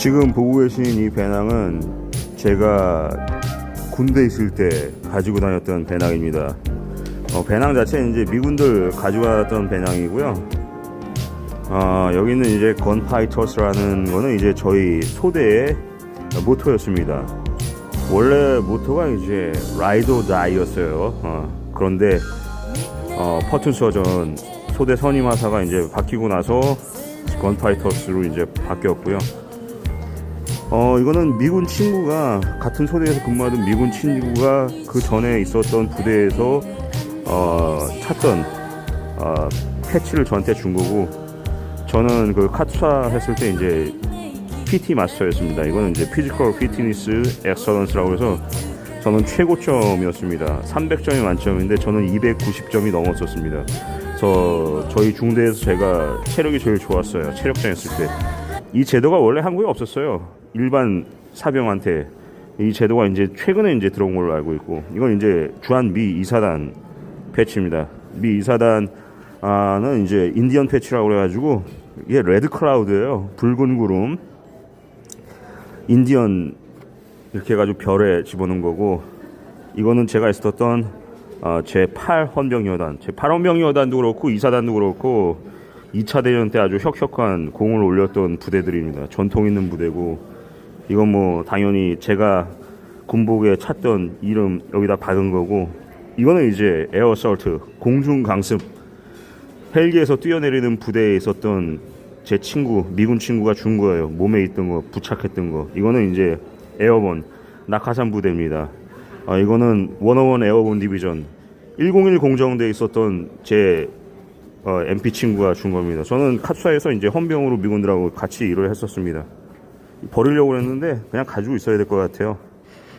지금 보고 계신 이 배낭은 제가 군대 있을 때 가지고 다녔던 배낭입니다. 어, 배낭 자체는 이제 미군들 다녔던 배낭이고요. 어, 여기는 이제 건파이터스라는 거는 이제 저희 소대의 모토였습니다. 원래 모토가 이제 라이더 다이였어요. 어, 그런데 어, 퍼튼 서전 소대 선임 하사가 이제 바뀌고 나서 건파이터스로 이제 바뀌었고요. 어 이거는 미군 친구가 같은 소대에서 근무하던 미군 친구가 그 전에 있었던 부대에서 어 찾던 어 패치를 저한테 준 거고 저는 그 카투사 했을 때 이제 PT 마스터였습니다. 이거는 이제 피지컬 피트니스 엑설런스라고 해서 저는 최고점이었습니다. 300점이 만점인데 저는 290점이 넘었었습니다. 그래서 저희 중대에서 제가 체력이 제일 좋았어요. 체력장 했을 때. 이 제도가 원래 한국에 없었어요. 일반 사병한테 이 제도가 이제 최근에 이제 들어온 걸로 알고 있고 이건 이제 주한 미 이사단 패치입니다. 미 이사단은 이제 인디언 패치라고 그래가지고 이게 레드 클라우드예요. 붉은 구름. 인디언 이렇게 해가지고 별에 집어넣은 거고 이거는 제가 있었던 어, 제8 헌병여단 제8 헌병여단도 그렇고 이사단도 그렇고 2차 대전 때 아주 혁혁한 공을 올렸던 부대들입니다 전통 있는 부대고 이건 뭐 당연히 제가 군복에 찾던 이름 여기다 박은 거고 이거는 이제 에어설트 공중 강습. 헬기에서 뛰어내리는 부대에 있었던 제 친구 미군 친구가 준 거예요. 몸에 있던 거 부착했던 거. 이거는 이제 에어본 낙하산 부대입니다. 아, 이거는 원어원 에어본 디비전. 101 공정대에 있었던 제 어, MP 친구가 준 겁니다. 저는 카투사에서 이제 헌병으로 미군들하고 같이 일을 했었습니다 버리려고 했는데 그냥 가지고 있어야 될 것 같아요